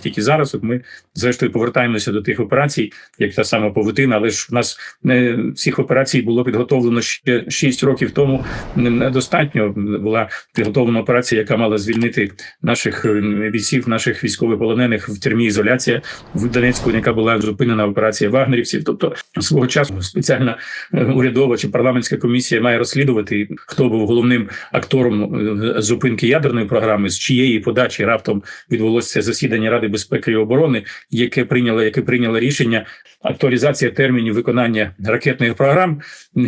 Тільки зараз от ми зрештою повертаємося до тих операцій, як та сама повитина, але ж в нас е, цих операцій було підготовлено ще 6 років тому. Недостатньо була підготовлена операція, яка мала звільнити наших е, бійців, наших військовополонених в тюрмі ізоляція в Донецьку, яка була зупинена операція вагнерівців. Тобто свого часу спеціальна е, урядова чи парламентська комісія має розслідувати, хто був головним актором е, зупинки ядерної програми, з чиєї подачі раптом відбулося засідання Ради безпеки і оборони, яке прийняло яке прийняло рішення актуалізація термінів виконання ракетних програм,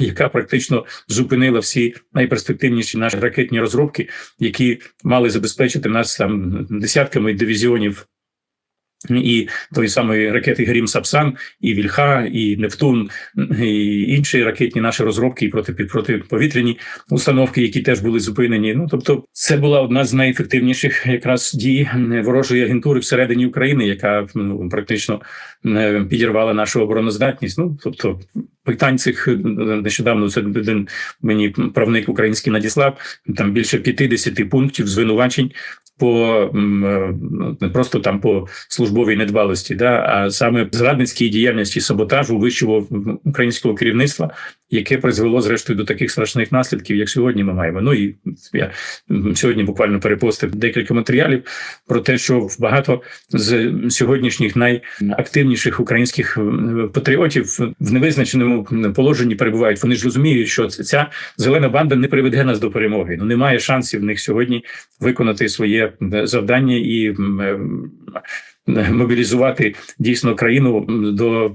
яка практично зупинила всі найперспективніші наші ракетні розробки, які мали забезпечити нас там десятками дивізіонів. І тої самої ракети Грім Сапсан, і Вільха, і Нептун, і інші ракетні наші розробки і проти протиповітряні установки, які теж були зупинені. Ну тобто, це була одна з найефективніших якраз дій ворожої агентури всередині України, яка ну, практично е, підірвала нашу обороноздатність. Ну тобто, питань цих нещодавно це один мені правник український надіслав там більше 50 пунктів звинувачень по е, не просто там по службовій недбалості, да а саме зрадницькій діяльності саботажу вищого українського керівництва, яке призвело зрештою до таких страшних наслідків, як сьогодні ми маємо. Ну і я сьогодні буквально перепостив декілька матеріалів про те, що багато з сьогоднішніх найактивніших українських патріотів в невизначеному положенні перебувають. Вони ж розуміють, що ця зелена банда не приведе нас до перемоги. Ну немає шансів в них сьогодні виконати своє завдання і мобілізувати дійсно країну до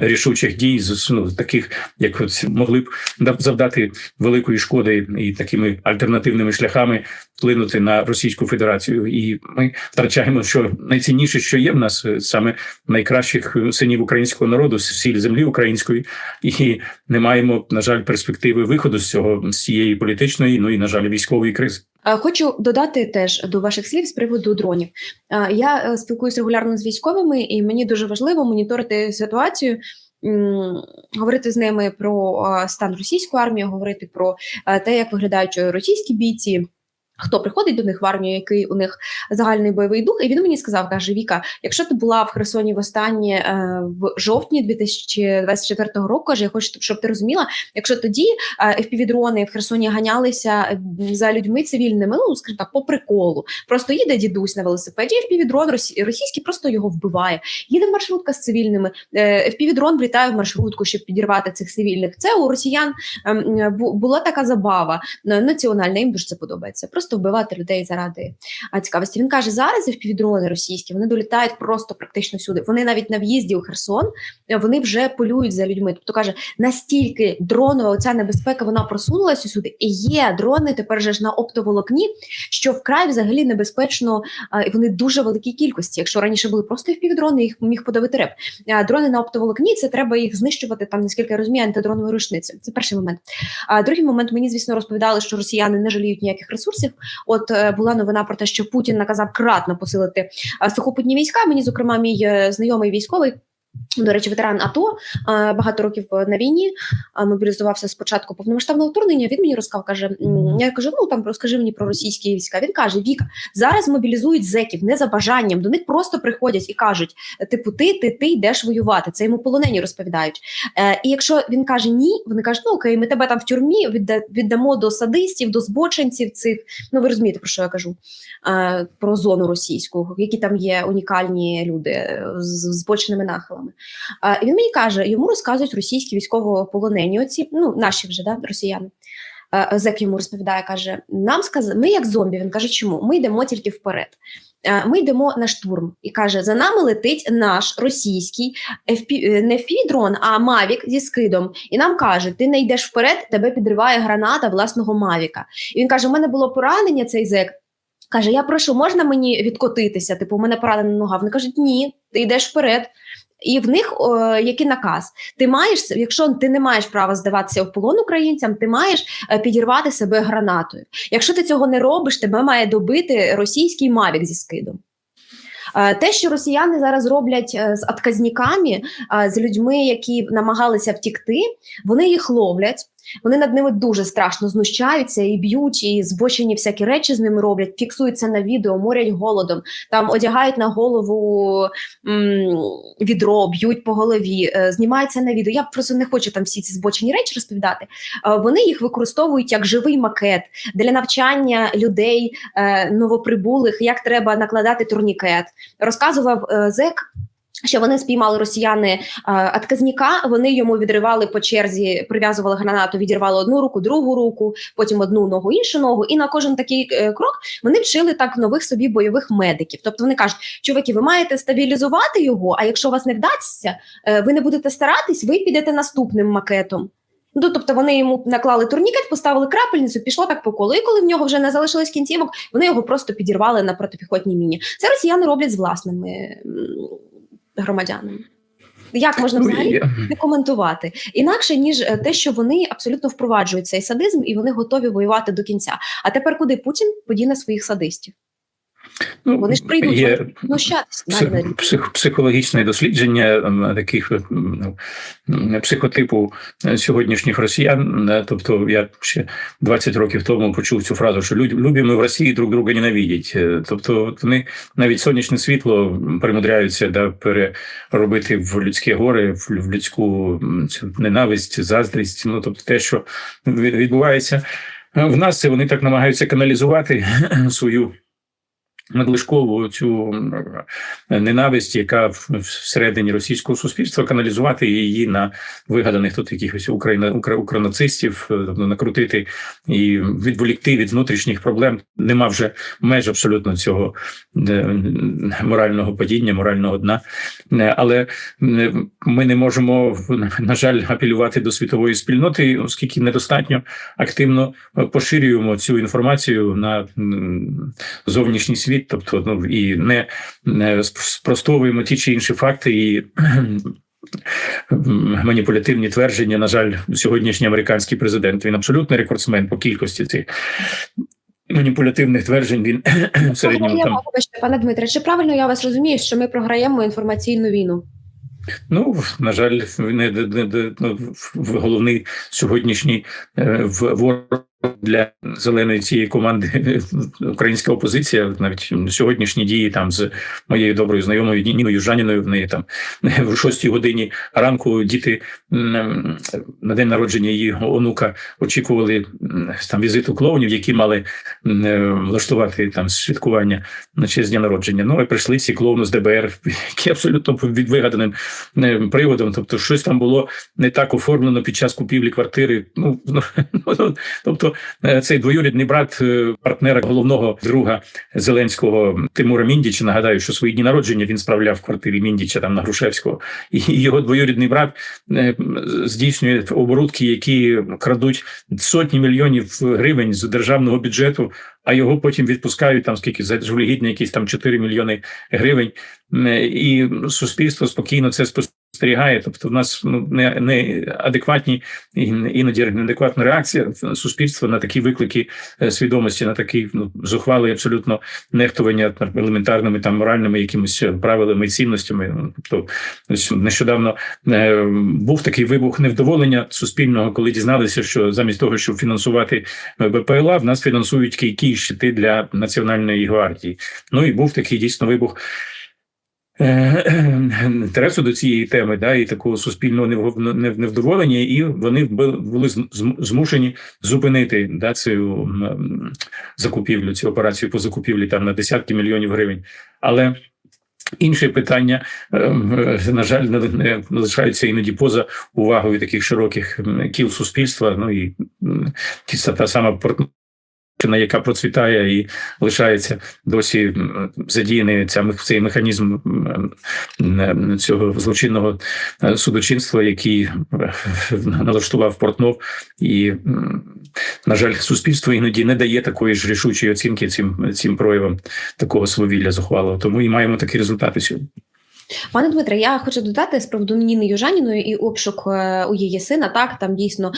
рішучих дій ну, таких, як от могли б завдати великої шкоди і такими альтернативними шляхами вплинути на Російську Федерацію. І ми втрачаємо, що найцінніше, що є в нас, саме найкращих синів українського народу, сіль землі української, і не маємо на жаль перспективи виходу з цього з цієї політичної, ну і на жаль, військової кризи. Хочу додати теж до ваших слів з приводу дронів. Я е, спілкуюся регулярно з військовими, і мені дуже важливо моніторити ситуацію. Говорити з ними про стан російської армії, говорити про те, як виглядають російські бійці. Хто приходить до них в армію, який у них загальний бойовий дух, і він мені сказав, каже: Віка, якщо ти була в Херсоні в останнє е, в жовтні 2024 року, каже, я хочу, щоб ти розуміла, якщо тоді е, FPV-дрони в Херсоні ганялися за людьми цивільними, ну так, по приколу. Просто їде дідусь на велосипеді, FPV-дрон російський просто його вбиває. Їде маршрутка з цивільними, е, FPV-дрон влітає в маршрутку, щоб підірвати цих цивільних. Це у росіян е, була така забава національна, їм дуже це подобається. Просто вбивати людей заради цікавості. Він каже, зараз впівдрони російські вони долітають просто практично всюди. Вони навіть на в'їзді у Херсон вони вже полюють за людьми. Тобто каже, настільки дронова оця небезпека вона просунулася сюди, і є дрони тепер же ж на оптоволокні, що вкрай взагалі небезпечно, і вони дуже великій кількості. Якщо раніше були просто впівдрони, їх міг подавити реп. Дрони на оптоволокні це треба їх знищувати там, наскільки я розумію, антидроновою рушниці. Це перший момент. А другий момент мені, звісно, розповідали, що росіяни не жаліють ніяких ресурсів. От е, була новина про те, що Путін наказав кратно посилити е, сухопутні війська. Мені, зокрема, мій е, знайомий військовий. До речі, ветеран АТО багато років на війні мобілізувався спочатку повномасштабного вторгнення. Він мені розказав, каже: я кажу: ну там розкажи мені про російські війська. Він каже: Віка, зараз мобілізують зеків не за бажанням. До них просто приходять і кажуть: типу, ти ти, ти йдеш воювати. Це йому полонені розповідають. Е, І якщо він каже ні, вони кажуть, ну окей, ми тебе там в тюрмі відда, віддамо до садистів, до збоченців цих. Ну ви розумієте, про що я кажу? Е, Про зону російську, які там є унікальні люди з збоченими нахилами А він мені каже, йому розказують російські військовополонені, оці ну наші вже да, росіяни. Зек йому розповідає, каже: нам сказали, ми як зомбі. Він каже, чому? Ми йдемо тільки вперед. Ми йдемо на штурм і каже: за нами летить наш російський FP, не FPV-дрон, а Мавік зі скидом. І нам каже: ти не йдеш вперед, тебе підриває граната власного Мавіка. І він каже: у мене було поранення цей зек. Каже: Я прошу, можна мені відкотитися? Типу, у мене поранена нога. Вони кажуть, ні, ти йдеш вперед. І в них о, який наказ? Ти маєш, якщо ти не маєш права здаватися в полон українцям, ти маєш е, підірвати себе гранатою. Якщо ти цього не робиш, тебе має добити російський мавік зі скидом. Е, те, що росіяни зараз роблять е, з отказниками, з людьми, які намагалися втікти, вони їх ловлять. Вони над ними дуже страшно знущаються і б'ють, і збочені всякі речі з ними роблять, фіксуються на відео, морять голодом, там одягають на голову м, відро, б'ють по голові, е, знімаються на відео. Я просто не хочу там всі ці збочені речі розповідати. Е, Вони їх використовують як живий макет для навчання людей е, новоприбулих, як треба накладати турнікет. Розказував е, зек. Що вони спіймали росіяни отказника, вони йому відривали по черзі, прив'язували гранату, відірвали одну руку, другу руку, потім одну ногу, іншу ногу. І на кожен такий е, крок вони вчили так нових собі бойових медиків. Тобто вони кажуть, чуваки, ви маєте стабілізувати його. А якщо у вас не вдасться, е, ви не будете старатись, ви підете наступним макетом. Ну, тобто вони йому наклали турнікет, поставили крапельницю, пішло так по колу. І коли в нього вже не залишилось кінцівок, вони його просто підірвали на протипіхотній міні. Це росіяни роблять з власними громадянами. Як можна Ну, взагалі не коментувати інакше ніж е, те, що вони абсолютно впроваджують цей садизм і вони готові воювати до кінця. А тепер куди Путін подіне своїх садистів? Ну, Вони ж прийдуть є псих, психологічне дослідження таких ну, психотипу е, сьогоднішніх росіян. Е, Тобто, я ще 20 років тому почув цю фразу, що люд, любі ми в Росії друг друга ненавидять. Е, Тобто, вони навіть сонячне світло примудряються да, переробити в людські гори, в, людську цю ненависть, заздрість. Ну тобто, те, що відбувається в нас, це вони так намагаються каналізувати свою надлишкову цю ненависть, яка всередині російського суспільства каналізувати її на вигаданих тут якихось україна укра- укранацистів, е, тобто накрутити і відволікти від внутрішніх проблем. Нема вже меж абсолютно цього е, морального падіння, морального дна. Е, Але ми не можемо на жаль апелювати до світової спільноти, оскільки недостатньо активно поширюємо цю інформацію на зовнішній світ, тобто ну і не, не спростовуємо ті чи інші факти і. Маніпулятивні твердження, на жаль, сьогоднішній американський президент він абсолютний рекордсмен по кількості цих маніпулятивних тверджень. Він в середньому там пане Дмитре, чи правильно я вас розумію, що ми програємо інформаційну війну? Ну, на жаль, не, не, не, не ну, головний сьогоднішній е, ворог для зеленої цієї команди українська опозиція. Навіть сьогоднішні дії там з моєю доброю знайомою Ніною Жаніною. В неї там в шостій годині ранку діти на день народження її онука очікували там візиту клоунів, які мали е, влаштувати там святкування на честь дня народження. Ну і прийшли ці клоуни з ДБР, які абсолютно від вигаданим е, приводом. Тобто, щось там було не так оформлено під час купівлі квартири. Ну, ну ну, тобто, цей двоюрідний брат е, партнера головного друга Зеленського Тимура Міндіча. Нагадаю, що свої дні народження він справляв в квартирі Міндіча там на Грушевського, і його двоюрідний брат е, здійснює оборудки, які крадуть сотні мільйонів гривень з державного бюджету. А його потім відпускають там скільки за жалюгідні якісь там 4 мільйони гривень, і суспільство спокійно це спостерігає. Тобто, в нас ну не, не адекватні іноді неадекватна реакція суспільства на такі виклики е, свідомості, на такі ну зухвали абсолютно нехтування елементарними там моральними якимось правилами і цінностями. Ну, Тобто, нещодавно е, був такий вибух невдоволення суспільного, коли дізналися, що замість того, щоб фінансувати е, БПЛА, в нас фінансують кійки щити для національної гвардії. Ну і був такий дійсно вибух. Е, Інтересу до цієї теми, да, і такого суспільного невдоволення, і вони були змушені зупинити да, цю закупівлю, цю операцію по закупівлі там на десятки мільйонів гривень. Але інші питання, ем, на жаль, не, лишаються іноді поза увагою таких широких кіл суспільства. Ну і та сама портна, яка процвітає і лишається досі задіяний ця, цей механізм цього злочинного е, судочинства, який е, налаштував Портнов, і на жаль, суспільство іноді не дає такої ж рішучої оцінки цим цим проявам такого свавілля зухвалого. Тому і маємо такі результати сьогодні. Пане Дмитре, я хочу додати з приводу Ніни Южаніної і обшук е, у її сина. Так, там дійсно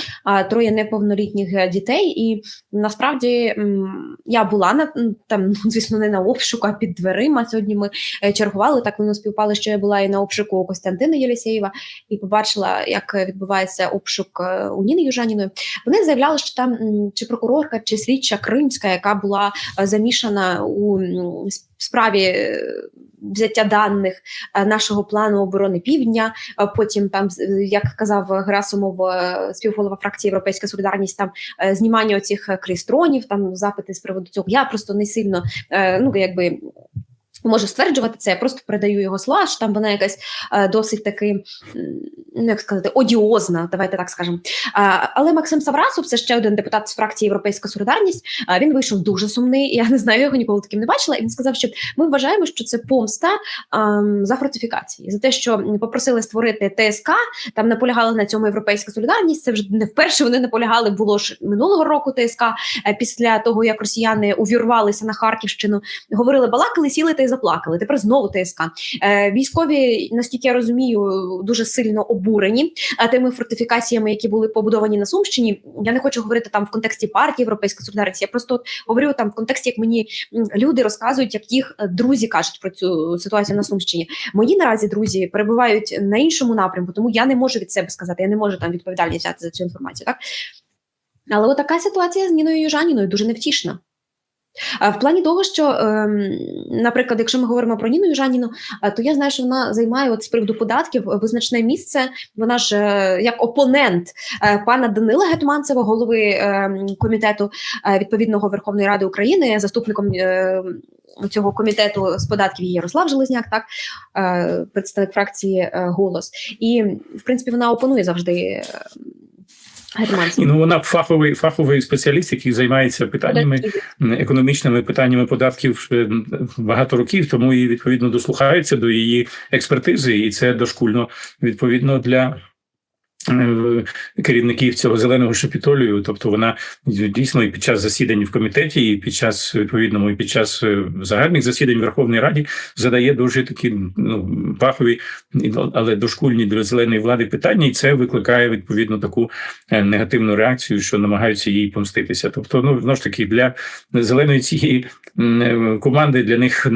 троє неповнолітніх е, дітей, і насправді я була на там, ну, звісно, не на обшуку, а під дверима. Сьогодні ми е, чергували. Так воно співпало, що я була і на обшуку у Костянтина Єлісєєва і побачила, як відбувається обшук у Ніни Южаніної. Вони заявляли, що там чи прокурорка, чи слідча кримська, яка була замішана у справі. Е, Взяття даних е, нашого плану оборони півдня. Потім там, з- як казав Герасимов, е, співголова фракції Європейська Солідарність, там е, знімання оцих крістронів, там запити з приводу цього. Я просто не сильно е, ну якби. Можу стверджувати це, я просто передаю його слова, що там вона якась е, досить таки, ну як сказати, одіозна, давайте так скажемо. А, але Максим Саврасов, це ще один депутат з фракції Європейська Солідарність. А, він вийшов дуже сумний. Я не знаю, його ніколи таким не бачила. І він сказав, що ми вважаємо, що це помста ам, за фортифікації, за те, що попросили створити ТСК, там наполягали на цьому Європейська Солідарність. Це вже не вперше вони наполягали. Було ж минулого року ТСК е, після того, як росіяни увірвалися на Харківщину, говорили, балакали, сіли заплакали. Тепер знову ТСК. Е, військові, наскільки я розумію, дуже сильно обурені е, тими фортифікаціями, які були побудовані на Сумщині. Я не хочу говорити там в контексті партії Європейська Солідарність. Я просто говорю там в контексті, як мені люди розказують, як їх е, друзі кажуть про цю ситуацію на Сумщині. Мої наразі друзі перебувають на іншому напрямку, тому я не можу від себе сказати, я не можу там відповідальність взяти за цю інформацію. Так але от така ситуація з Ніною Южаніною дуже невтішна. А В плані того, що, ем, наприклад, якщо ми говоримо про Ніну Южаніну, е, то я знаю, що вона займає от з приводу податків визначне місце. Вона ж е, як опонент е, пана Данила Гетманцева, голови ем, комітету е, відповідного Верховної Ради України, заступником е, цього комітету з податків Ярослав Железняк, так е, представник фракції е, Голос. І в принципі вона опонує завжди. І, ну вона фаховий фаховий спеціаліст, який займається питаннями економічними питаннями податків багато років, тому і відповідно дослухаються до її експертизи, і це дошкульно відповідно для. Е, Керівників цього зеленого шапітолію, тобто вона дійсно і під час засідань в комітеті, і під час відповідному, і під час е, загальних засідань в Верховній Раді задає дуже такі ну пахові, але дошкульні для зеленої влади питання, і це викликає відповідно таку е, негативну реакцію, що намагаються їй помститися. Тобто, ну знову ж таки, для зеленої цієї команди для них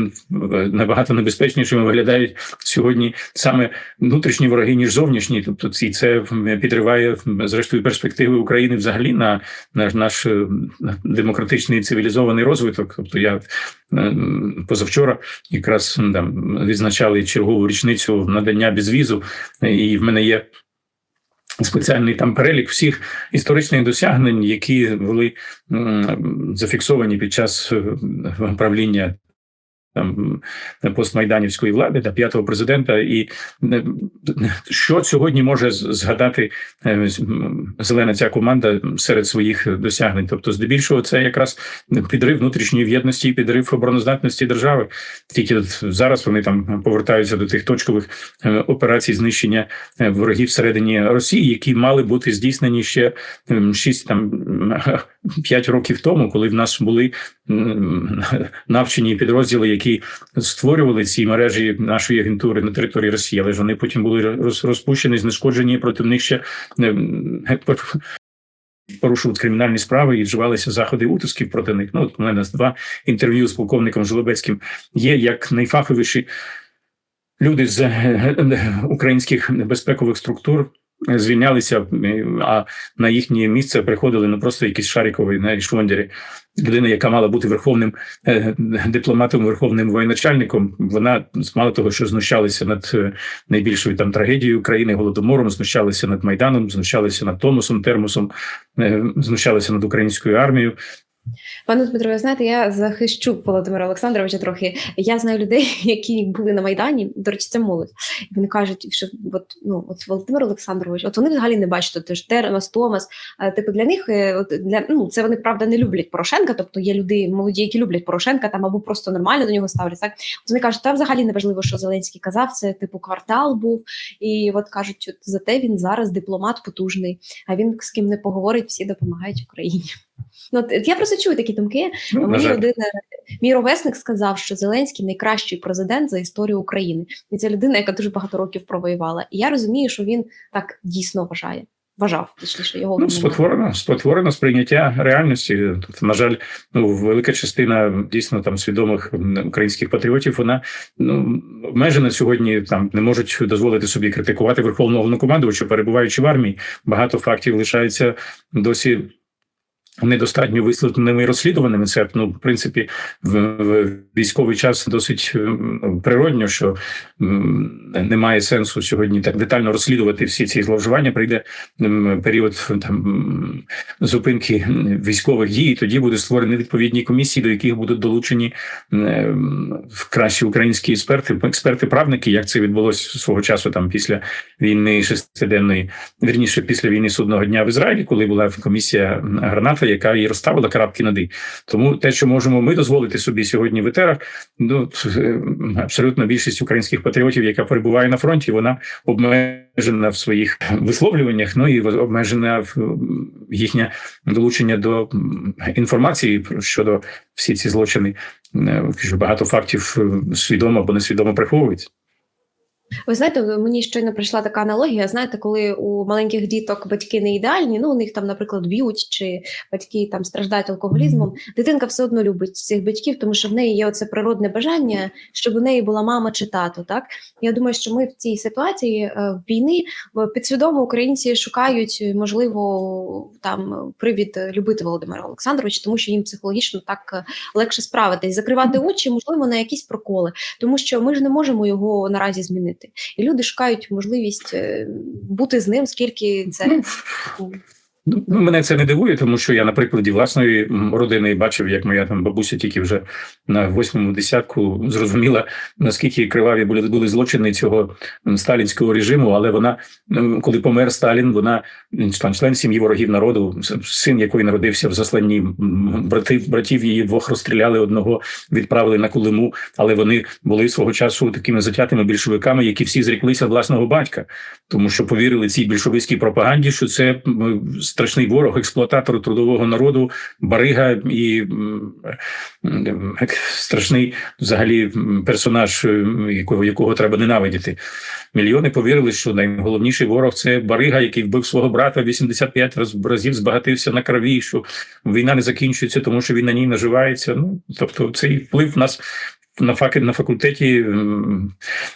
набагато небезпечнішими виглядають сьогодні саме внутрішні вороги ніж зовнішні. Тобто, ці це підриває зрештою перспективи України взагалі на наш наш е, демократичний цивілізований розвиток. Тобто, я е, позавчора якраз там відзначали чергову річницю надання безвізу, і в мене є спеціальний там перелік всіх історичних досягнень, які були зафіксовані під час е, правління. Там постмайданівської влади та п'ятого президента, і е, що сьогодні може згадати е, зелена ця команда серед своїх досягнень? Тобто, здебільшого, це якраз підрив внутрішньої єдності і підрив обороноздатності держави. Тільки зараз вони там повертаються до тих точкових е, операцій знищення ворогів всередині Росії, які мали бути здійснені ще ем, шість там п'ять років тому, коли в нас були навчені підрозділи, які створювали ці мережі нашої агентури на території Росії, але ж вони потім були розпущені, знешкоджені проти них ще ем, порушували кримінальні справи і вживалися заходи утисків проти них. Ну, от у мене два інтерв'ю з полковником Жолобецьким є як найфаховіші люди з е, українських безпекових структур. Звільнялися, а на їхнє місце приходили ну просто якісь шарікові на швондері. Людина, яка мала бути верховним е, дипломатом, верховним воєначальником, вона мало того, що знущалися над е, найбільшою там трагедією країни голодомором, знущалися над майданом, знущалися над Томосом, Термосом, е, знущалися над українською армією. Пане Дмитро, ви знаєте, я захищу Володимира Олександровича трохи. Я знаю людей, які були на Майдані, до речі, це молодь. Вони кажуть, що от, ну, от Володимир Олександрович, от вони взагалі не бачать, от, ж Термас, Томас. Типу для них е, от, для, ну, це вони правда не люблять Порошенка, тобто є люди молоді, які люблять Порошенка там або просто нормально до нього ставляться. Так? Вони кажуть, та взагалі не важливо, що Зеленський казав, це типу квартал був. І от кажуть, от, зате він зараз дипломат потужний, а він з ким не поговорить, всі допомагають Україні. Ну, я просто чую такі думки. Ну, Мені один мій ровесник сказав, що Зеленський найкращий президент за історію України, і це людина, яка дуже багато років провоювала. І я розумію, що він так дійсно вважає. Вважав точніше його Ну, спотворено, спотворено сприйняття реальності. Тобто, на жаль, ну велика частина дійсно там свідомих українських патріотів, вона ну обмежена сьогодні. Там не можуть дозволити собі критикувати верховного головнокомандувача, перебуваючи в армії. Багато фактів лишаються досі. Недостатньо висвітленими розслідуваними. Це ну, в принципі в, в військовий час досить природньо, що немає сенсу сьогодні так детально розслідувати всі ці зловживання. Прийде період там зупинки військових дій. і Тоді буде створені відповідні комісії, до яких будуть долучені м, кращі українські експерти, експерти, правники. Як це відбулося свого часу, там після війни шестиденної, вірніше після війни судного дня в Ізраїлі, коли була комісія граната, яка і розставила крапки над «і». Тому те, що можемо ми дозволити собі сьогодні в етерах, ну е, абсолютно більшість українських патріотів, яка перебуває на фронті, вона обмежена в своїх висловлюваннях, ну і обмежена в їхнє долучення до інформації щодо всі ці злочини. Е, що Багато фактів е, свідомо або несвідомо приховуються. Ви знаєте, мені щойно прийшла така аналогія. Знаєте, коли у маленьких діток батьки не ідеальні, ну у них там, наприклад, б'ють, чи батьки там страждають алкоголізмом, дитинка все одно любить цих батьків, тому що в неї є оце природне бажання, щоб у неї була мама чи тато. Так я думаю, що ми в цій ситуації е, війни в- підсвідомо українці шукають, можливо, там привід любити Володимира Олександровича, тому що їм психологічно так е, легше справитись, закривати очі, можливо, на якісь проколи, тому що ми ж не можемо його наразі змінити. І люди шукають можливість е, бути з ним, скільки це Ну, ну, мене це не дивує, тому що я на прикладі власної родини бачив, як моя там бабуся тільки вже на восьмому десятку зрозуміла, наскільки криваві були, були злочини цього сталінського режиму. Але вона, коли помер Сталін, вона член, сім'ї ворогів народу, син якої народився в засланні, брати, братів її двох розстріляли, одного відправили на Колиму, але вони були свого часу такими затятими більшовиками, які всі зріклися власного батька тому що повірили цій більшовицькій пропаганді, що це страшний ворог, експлуататор трудового народу, барига і страшний взагалі персонаж, якого, якого треба ненавидіти. Мільйони повірили, що найголовніший ворог це барига, який вбив свого брата 85 раз, разів, збагатився на крові, що війна не закінчується, тому що він на ній наживається. Ну тобто, цей вплив нас. На факі на факультеті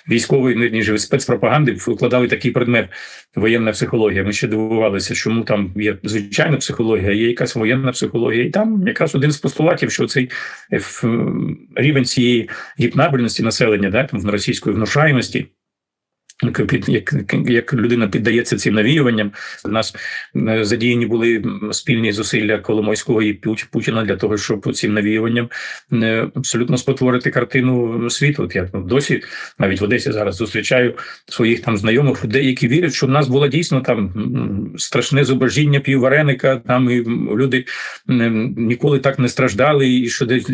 військової нині ж спецпропаганди викладали такий предмет воєнна психологія. Ми ще дивувалися, чому там є звичайна психологія, є якась воєнна психологія, і там якраз один з постулатів, що цей рівень цієї гіпнабельності населення, да, там в російської внушаємості. Як Як, людина піддається цим навіюванням, у нас е, задіяні були спільні зусилля Коломойського і Пут- Путіна для того, щоб цим навіюванням е, абсолютно спотворити картину світу. От я досі навіть в Одесі зараз зустрічаю своїх там знайомих людей, які вірять, що в нас було дійсно там страшне зубожіння піввареника. Там і люди ніколи так не страждали, і що десь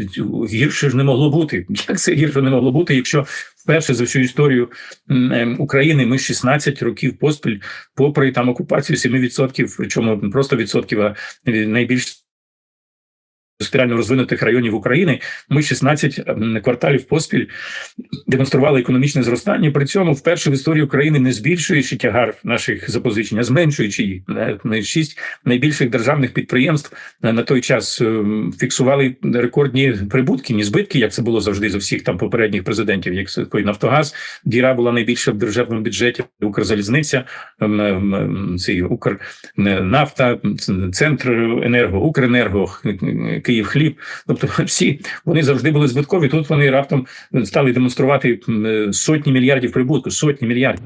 гірше ж не могло бути. Як це гірше не могло бути, якщо вперше за всю історію ем, України ми 16 років поспіль, попри там окупацію 7%, причому просто відсотків, а е, найбільш індустріально розвинутих районів України, ми 16 кварталів поспіль демонстрували економічне зростання. При цьому вперше в історії України не збільшуючи тягар наших запозичень, а зменшуючи їх. Е, ми Шість найбільших державних підприємств е, на той час ем, фіксували рекордні прибутки, ні збитки, як це було завжди з усіх там попередніх президентів, як такий Нафтогаз. Діра була найбільша в державному бюджеті, Укрзалізниця, ем, ем, ем, цей Укрнафта, Центр енерго, Укренерго, Київхліб. Тобто всі вони завжди були збиткові. Тут вони раптом стали демонструвати сотні мільярдів прибутку, сотні мільярдів.